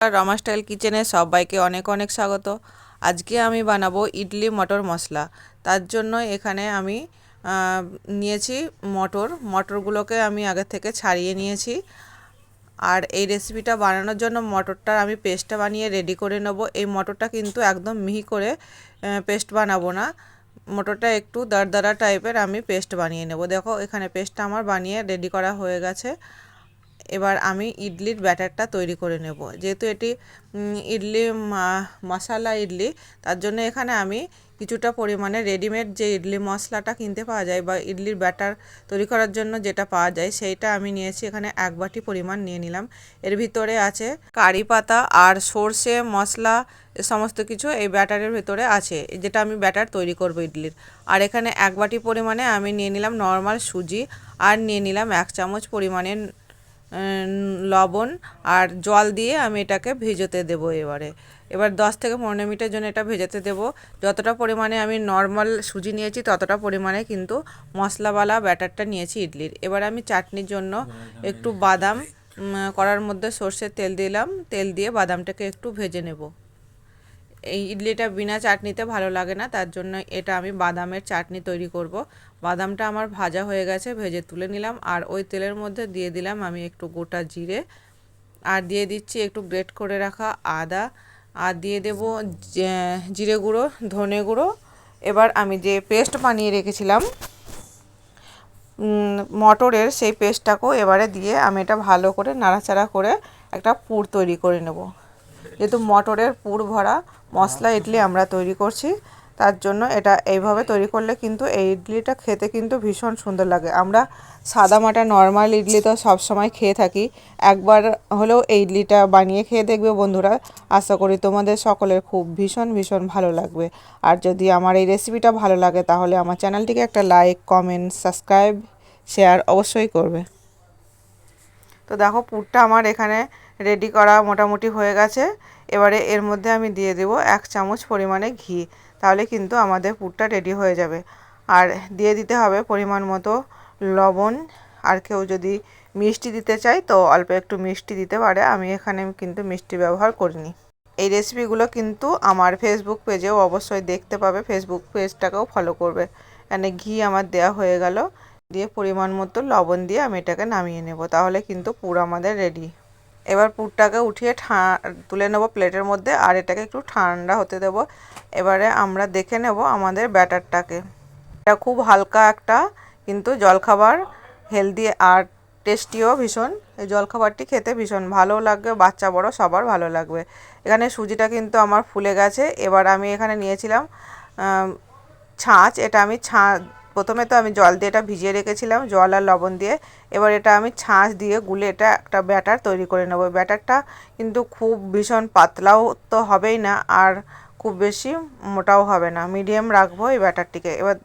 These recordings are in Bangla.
রমা স্টাইল কিচেনে সবাইকে অনেক অনেক স্বাগত। আজকে আমি বানাবো ইডলি মটর মশলা। তার জন্য এখানে আমি নিয়েছি মটর। মটরগুলোকে আমি আগে থেকে ছাড়িয়ে নিয়েছি। আর এই রেসিপিটা বানানোর জন্য মটরটার আমি পেস্টটা বানিয়ে রেডি করে নেব। এই মটরটা কিন্তু একদম মিহি করে পেস্ট বানাবো না। মটরটা একটু দারদারা টাইপের আমি পেস্ট বানিয়ে নেব। দেখো এখানে পেস্টটা আমার বানিয়ে রেডি করা হয়ে গেছে। এবার আমি ইডলির ব্যাটারটা তৈরি করে নেব। যেহেতু এটি ইডলি মশালা ইডলি, তার জন্য এখানে আমি কিছুটা পরিমাণে রেডিমেড যে ইডলি মশলাটা কিনতে পাওয়া যায় বা ইডলির ব্যাটার তৈরি করার জন্য যেটা পাওয়া যায়, সেইটা আমি নিয়েছি। এখানে এক বাটি পরিমাণ নিয়ে নিলাম। এর ভিতরে আছে কারি পাতা আর সর্ষে, মশলা সমস্ত কিছু এই ব্যাটারের ভিতরে আছে, যেটা আমি ব্যাটার তৈরি করব ইডলির। আর এখানে এক বাটি পরিমাণে আমি নিয়ে নিলাম নর্মাল সুজি, আর নিয়ে নিলাম এক চামচ পরিমাণে লবণ আর জল দিয়ে আমি এটাকে ভেজোতে দেব এবারে। এবার দশ থেকে পনেরো মিনিটের জন্য এটা ভেজাতে দেবো। যতটা পরিমাণে আমি নর্মাল সুজি নিয়েছি, ততটা পরিমাণে কিন্তু মশলাওয়ালা ব্যাটারটা নিয়েছি ইডলির। এবার আমি চাটনির জন্য একটু বাদাম করার মধ্যে সর্ষের তেল দিলাম। তেল দিয়ে বাদামটাকে একটু ভেজে নেব। এই ইডলিটা বিনা চাটনিতে ভালো লাগে না, তার জন্য এটা আমি বাদামের চাটনি তৈরি করব। বাদামটা আমার ভাজা হয়ে গেছে, ভেজে তুলে নিলাম, আর ওই তেলের মধ্যে দিয়ে দিলাম আমি একটু গোটা জিরে, আর দিয়ে দিচ্ছি একটু গ্রেট করে রাখা আদা, আর দিয়ে দেব জিরে গুঁড়ো, ধনে গুঁড়ো। এবার আমি যে পেস্ট বানিয়ে রেখেছিলাম মটরের সেই পেস্টটাকেও এবারে দিয়ে আমি এটা ভালো করে নাড়াচাড়া করে একটা পুর তৈরি করে নেব। যেহেতু মটরের পুর ভরা মশলা ইডলি আমরা তৈরি করছি, তার জন্য এটা এইভাবে তৈরি করলে কিন্তু এই ইডলিটা খেতে কিন্তু ভীষণ সুন্দর লাগে। আমরা সাদা মাটা নর্মাল ইডলি তো সবসময় খেয়ে থাকি। একবার হলেও এই ইডলিটা বানিয়ে খেয়ে দেখবে বন্ধুরা। আশা করি তোমাদের সকলের খুব ভীষণ ভীষণ ভালো লাগবে। আর যদি আমার এই রেসিপিটা ভালো লাগে, তাহলে আমার চ্যানেলটিকে একটা লাইক কমেন্ট সাবস্ক্রাইব শেয়ার অবশ্যই করবে। তো দেখো পুরটা আমার এখানে রেডি করা মোটামুটি হয়ে গেছে। এবারে এর মধ্যে আমি দিয়ে দেবো এক চামচ পরিমাণে ঘি। তাহলে কিন্তু আমাদের পুরটা রেডি হয়ে যাবে। আর দিয়ে দিতে হবে পরিমাণ মতো লবণ। আর কেউ যদি মিষ্টি দিতে চায়, তো অল্প একটু মিষ্টি দিতে পারে। আমি এখানে কিন্তু মিষ্টি ব্যবহার করিনি। এই রেসিপিগুলো কিন্তু আমার ফেসবুক পেজেও অবশ্যই দেখতে পাবে। ফেসবুক পেজটাকেও ফলো করবে। এখানে ঘি আমার দেয়া হয়ে গেল। দিয়ে পরিমাণ মতো লবণ দিয়ে আমি এটাকে নামিয়ে নেব। তাহলে কিন্তু পুর আমাদের রেডি এবার পুরটাকে উঠিয়ে ঠা, তুলে নেব প্লেটের মধ্যে আর এটাকে একটু ঠান্ডা হতে দেব। এবারে আমরা দেখে নেব আমাদের ব্যাটারটাকে। এটা খুব হালকা একটা কিন্তু জলখাবার, হেলদি আর টেস্টিও ভীষণ। এই জলখাবারটি খেতে ভীষণ ভালো লাগবে, বাচ্চা বড় সবার ভালো লাগবে। এখানে সুজিটা কিন্তু আমার ফুলে গেছে। এবার আমি এখানে নিয়েছিলাম ছাঁচ। এটা আমি ছা প্রথমে তো আমি জল দিয়ে এটা ভিজিয়ে রেখেছিলাম, জল আর লবণ দিয়ে। এবার এটা আমি ছাঁচ দিয়ে গুলে এটা একটা ব্যাটার তৈরি করে নেব। ব্যাটারটা কিন্তু খুব ভীষণ পাতলাও তো হবেই না আর খুব বেশি মোটাও হবে না। মিডিয়াম রাখব এই ব্যাটারটিকে। এবার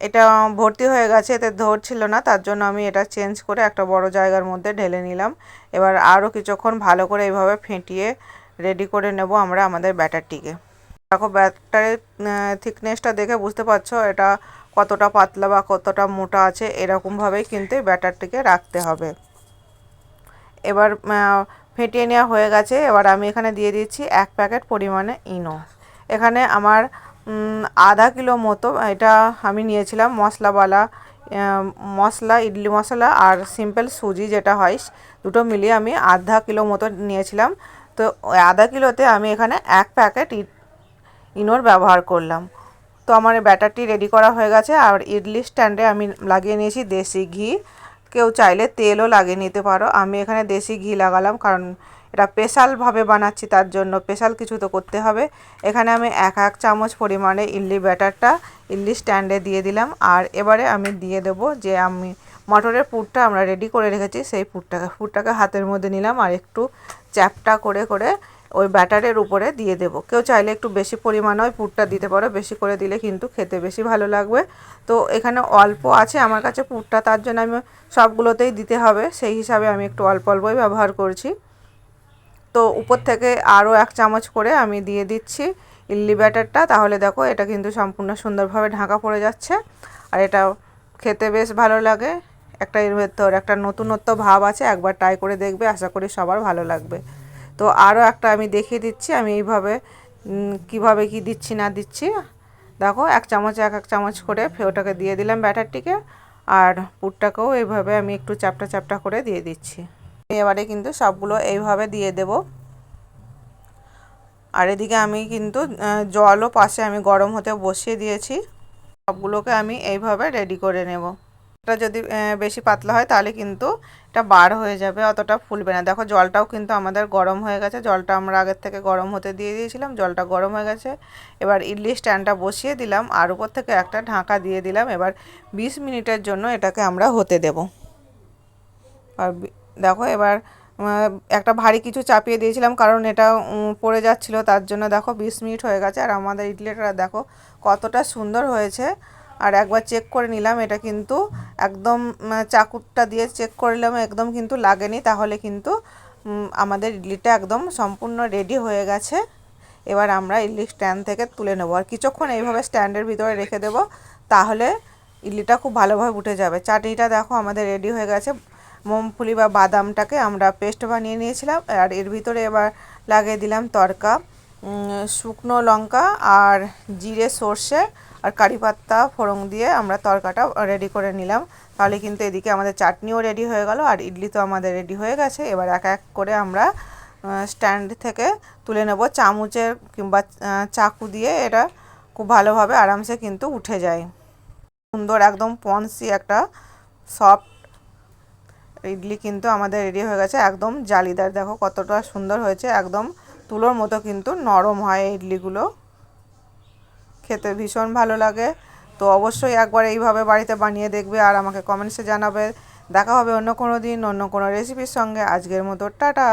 এটা ভর্তি হয়ে গেছে, এতে ধরছিল না, তার জন্য আমি এটা চেঞ্জ করে একটা বড় জায়গার মধ্যে ঢেলে নিলাম। এবার আরও কিছুক্ষণ ভালো করে এইভাবে ফেটিয়ে রেডি করে নেব আমরা আমাদের ব্যাটারটিকে। দেখো ব্যাটারের থিকনেসটা দেখে বুঝতে পারছ, এটা কতটা পাতলা বা কতটা মোটা আছে এরকমভাবেই কিন্তু ব্যাটারটিকে রাখতে হবে। এবার ফেটিয়ে নেওয়া হয়ে গেছে। এবার আমি এখানে দিয়ে দিচ্ছি এক প্যাকেট পরিমাণে ইনো। এখানে আমার আধা কিলো মতো, এটা আমি নিয়েছিলাম মশলাওয়ালা মশলা, ইডলি মশলা আর সিম্পল সুজি যেটা হয়, দুটো মিলিয়ে আমি আধা কিলো মতো নিয়েছিলাম। তো, আধা কিলোতে আমি এখানে এক প্যাকেট ইনোর ব্যবহার করলাম। তো আমার ব্যাটারটি রেডি করা হয়ে গেছে আর ইডলি স্ট্যান্ডে আমি লাগিয়ে নিয়েছি দেশি ঘি। কেউ চাইলে তেলও লাগিয়ে নিতে পারো। আমি এখানে দেশি ঘি লাগালাম কারণ এটা স্পেশালভাবে বানাচ্ছি, তার জন্য স্পেশাল কিছু তো করতে হবে। এখানে আমি এক এক চামচ পরিমাণে ইডলি ব্যাটারটা ইডলি স্ট্যান্ডে দিয়ে দিলাম। আর এবারে আমি দিয়ে দেবো যে আমি মটরের পুরটা আমরা রেডি করে রেখেছি, সেই পুরটাকে পুরটাকে হাতের মধ্যে নিলাম আর একটু চ্যাপটা করে করে ওই ব্যাটারের উপরে দিয়ে দেবো। কেউ চাইলে একটু বেশি পরিমাণে ওই পুরটা দিতে পারো, বেশি করে দিলে কিন্তু খেতে বেশি ভালো লাগবে। তো এখানে অল্প আছে আমার কাছে পুরটা, তার জন্য আমি সবগুলোতেই দিতে হবে। সেই হিসাবে আমি একটু অল্প অল্পই ব্যবহার করছি। তো উপর থেকে আরও এক চামচ করে আমি দিয়ে দিচ্ছি ইডলি ব্যাটারটা। তাহলে দেখো এটা কিন্তু সম্পূর্ণ সুন্দরভাবে ঢাকা পড়ে যাচ্ছে। আর এটা খেতে বেশ ভালো লাগে। একটা এর ভেতর একটা নতুনত্ব ভাব আছে, একবার ট্রাই করে দেখবে। আশা করি সবার ভালো লাগবে। তো আরও একটা আমি দেখিয়ে দিচ্ছি, আমি এইভাবে কীভাবে কি দিচ্ছি না দিচ্ছি। দেখো, এক চামচ, এক এক চামচ করে ফে- ওটাকে দিয়ে দিলাম ব্যাটারটিকে, আর পুরটাকেও এইভাবে আমি একটু চাপটা চাপটা করে দিয়ে দিচ্ছি। এবারে কিন্তু সবগুলো এইভাবে দিয়ে দেব। আর এদিকে আমি কিন্তু জলও পাশে আমি গরম হতে বসিয়ে দিয়েছি। সবগুলোকে আমি এইভাবে রেডি করে নেব। এটা যদি বেশি পাতলা হয় তাহলে কিন্তু এটা বার হয়ে যাবে, অতটা ফুলবে না। দেখো জলটাও কিন্তু আমাদের গরম হয়ে গেছে, জলটা আমরা আগের থেকে গরম হতে দিয়ে দিয়েছিলাম, জলটা গরম হয়ে গেছে। এবার ইডলি স্ট্যান্ডটা বসিয়ে দিলাম, আর উপর থেকে একটা ঢাকা দিয়ে দিলাম, এবার বিশ মিনিটের জন্য এটাকে আমরা হতে দেব। আর দেখো এবার একটা ভারী কিছু চাপিয়ে দিয়েছিলাম, কারণ এটা পড়ে যাচ্ছিল, তার জন্য দেখো বিশ মিনিট হয়ে গেছে, আর আমাদের ইডলিটা দেখো কতটা সুন্দর হয়েছে। আর একবার চেক করে নিলাম, এটা কিন্তু একদম চাকুটা দিয়ে চেক করে নিলাম, একদম কিন্তু লাগেনি। তাহলে কিন্তু আমাদের ইডলিটা একদম সম্পূর্ণ রেডি হয়ে গেছে। এবার আমরা ইডলি স্ট্যান্ড থেকে তুলে নেব। আর কিছুক্ষণ এইভাবে স্ট্যান্ডের ভিতরে রেখে দেবো, তাহলে ইডলিটা খুব ভালোভাবে উঠে যাবে। চাটনিটা দেখো আমাদের রেডি হয়ে গেছে। মুমফুলি বা বাদামটাকে আমরা পেস্ট বানিয়ে নিয়েছিলাম, আর এর ভিতরে এবার লাগিয়ে দিলাম তরকা। শুকনো লঙ্কা আর জিরে সর্ষে আর কারি পাত্তা ফোড়ন দিয়ে আমরা তরকাটা রেডি করে নিলাম। তাহলে কিন্তু এদিকে আমাদের চাটনিও রেডি হয়ে গেল আর ইডলি তো আমাদের রেডি হয়ে গেছে। এবার এক এক করে আমরা স্ট্যান্ড থেকে তুলে নেব চামচের কিংবা চাকু দিয়ে এটা খুব ভালোভাবে আরামসে কিন্তু উঠে যায়। সুন্দর একদম পন্সি একটা সফট ইডলি কিন্তু আমাদের রেডি হয়ে গেছে। একদম জালিদার, দেখো কতটা সুন্দর হয়েছে। একদম তুলোর মতো কিন্তু নরম হয় ইডলিগুলো। খেতে ভীষণ ভালো লাগে। তো অবশ্যই একবার এইভাবে বাড়িতে বানিয়ে দেখবে আর আমাকে কমেন্টসে জানাবে। দেখা হবে অন্য কোনো দিন, অন্য কোনো রেসিপির সঙ্গে। আজকের মতো টাটা।